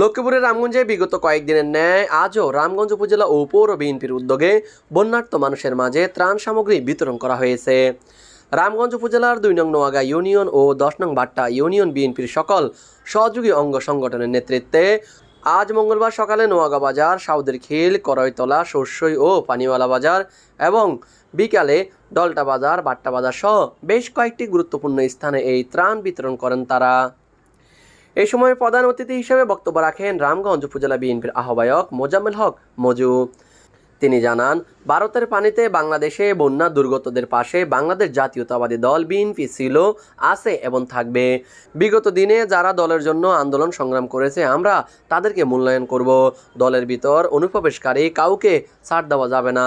লক্ষ্মীপুরের রামগঞ্জে বিগত কয়েকদিনের ন্যায় আজও রামগঞ্জ উপজেলা ও পৌর বিএনপির উদ্যোগে বন্যার্ত মানুষের মাঝে ত্রাণ সামগ্রী বিতরণ করা হয়েছে। রামগঞ্জ উপজেলার দুই নং নোয়াগা ইউনিয়ন ও দশ নং বাট্টা ইউনিয়ন বিএনপির সকল সহযোগী অঙ্গ সংগঠনের নেতৃত্বে আজ মঙ্গলবার সকালে নোয়াগা বাজার, সাউদের খিল করয়তলা সরসই ও পানিওয়ালা বাজার এবং বিকালে ডলটা বাজার, বাট্টা বাজার সহ বেশ কয়েকটি গুরুত্বপূর্ণ স্থানে এই ত্রাণ বিতরণ করেন তারা। এই সময় প্রধান অতিথি হিসেবে বক্তব্য রাখেন রামগঞ্জ উপজেলা বিএনপির আহ্বায়ক মোজাম্মেল হক মজু। তিনি জানান, ভারতের পানিতে বাংলাদেশে বন্যা দুর্গতদের পাশে বাংলাদেশ জাতীয়তাবাদী দল বিএনপি ছিল, আছে এবং থাকবে। বিগত দিনে যারা দলের জন্য আন্দোলন সংগ্রাম করেছে, আমরা তাদেরকে মূল্যায়ন করব। দলের ভিতর অনুপ্রবেশকারী কাউকে ছাড় দেওয়া যাবে না।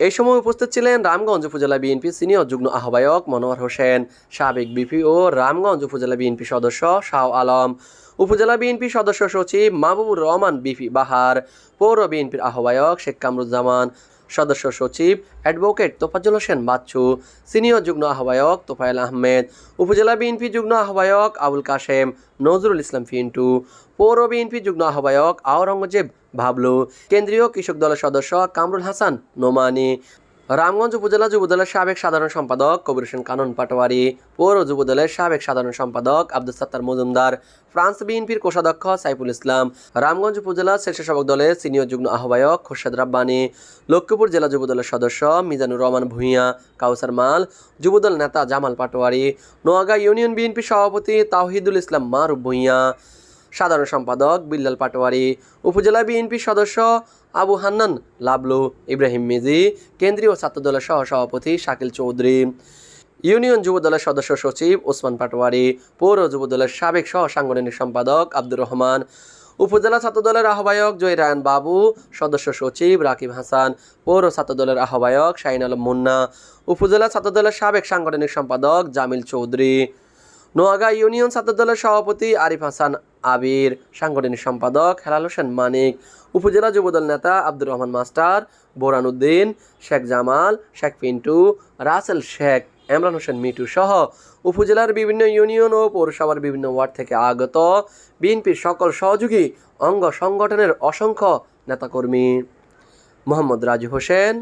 এই সময় উপস্থিত ছিলেন রামগঞ্জ উপজেলা বিএনপি সিনিয়র যুগ্ম আহ্বায়ক মনোয়ার হোসেন, সাবেক বিপি ও রামগঞ্জ উপজেলা বিএনপি সদস্য শাহ আলম, উপজেলা বিএনপি সদস্য সচিব মাহবুবুর রহমান, বিপি বাহার, পৌর বিএনপির আহ্বায়ক শেখ কামরুজ্জামান সদস্য সচিব অ্যাডভোকেট তোফাজুল হোসেন বাচ্চু সিনিয়র যুগ্ম আহ্বায়ক তোফায়েল আহমেদ, উপজেলা বিএনপি যুগ্ম আহ্বায়ক আবুল কাশেম, নজরুল ইসলাম ফিন্টু, পৌর বিএনপি যুগ্ম আহ্বায়ক আওরঙ্গজেব ভাবলু, কেন্দ্রীয় কৃষক দলের সদস্য কামরুল হাসান নোমানি রামগঞ্জ উপজেলা যুবদলের সাবেক সাধারণ সম্পাদক কবির হোসেন কানন পাটোয়ারি, পৌর যুবদলের সাবেক সাধারণ সম্পাদক আব্দুল সাত্তার মজুমদার, ফ্রান্স বিএনপির কোষাধ্যক্ষ সাইফুল ইসলাম, রামগঞ্জ উপজেলা স্বেচ্ছাসেবক দলের সিনিয়র যুগ্ম আহ্বায়ক খোরশেদ রাব্বানি, লক্ষ্মীপুর জেলা যুবদলের সদস্য মিজানুর রহমান ভূঁইয়া, কাউসার মাল যুবদল নেতা জামাল পাটোয়ারি, নোয়াগা ইউনিয়ন বিএনপি সভাপতি তাওহিদুল ইসলাম মারুফ ভূঁইয়া সাধারণ সম্পাদক বিল্লাল পাটোয়ারি, উপজেলা বিএনপি সদস্য আবু হান্নান, লাবলু ইব্রাহিম মিজি, কেন্দ্রীয় ছাত্রদলের সহ সভাপতি শাকিল চৌধুরী, ইউনিয়ন যুবদলের সদস্য সচিব ওসমান পাটোয়ারি, পৌর যুবদলের সাবেক সহ সাংগঠনিক সম্পাদক আব্দুর রহমান, উপজেলা ছাত্রদলের আহ্বায়ক জয় রায়ন বাবু, সদস্য সচিব রাকিব হাসান, পৌর ছাত্রদলের আহ্বায়ক শাহিন আলম মুন্না, উপজেলা ছাত্রদলের সাবেক সাংগঠনিক সম্পাদক জামিল চৌধুরী। নোয়াগা ইউনিয়ন ছাত্রদলের সভাপতি আরিফ হাসান আবির, সাংগঠনিক সম্পাদক হেলাল হোসেন মানিক, উপজেলা যুবদল নেতা আব্দুর রহমান মাস্টার বোরান উদ্দিন শেখ জামাল, শেখ পিন্টু, রাসেল শেখ এমরান হোসেন মিটু সহ উপজেলার বিভিন্ন ইউনিয়ন ও পৌরসভার বিভিন্ন ওয়ার্ড থেকে আগত বিএনপির সকল সহযোগী, অঙ্গ সংগঠনের অসংখ্য নেতাকর্মী। Mohammad Raju Hossain,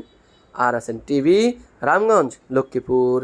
R S TV, Ramganj, Lakshmipur.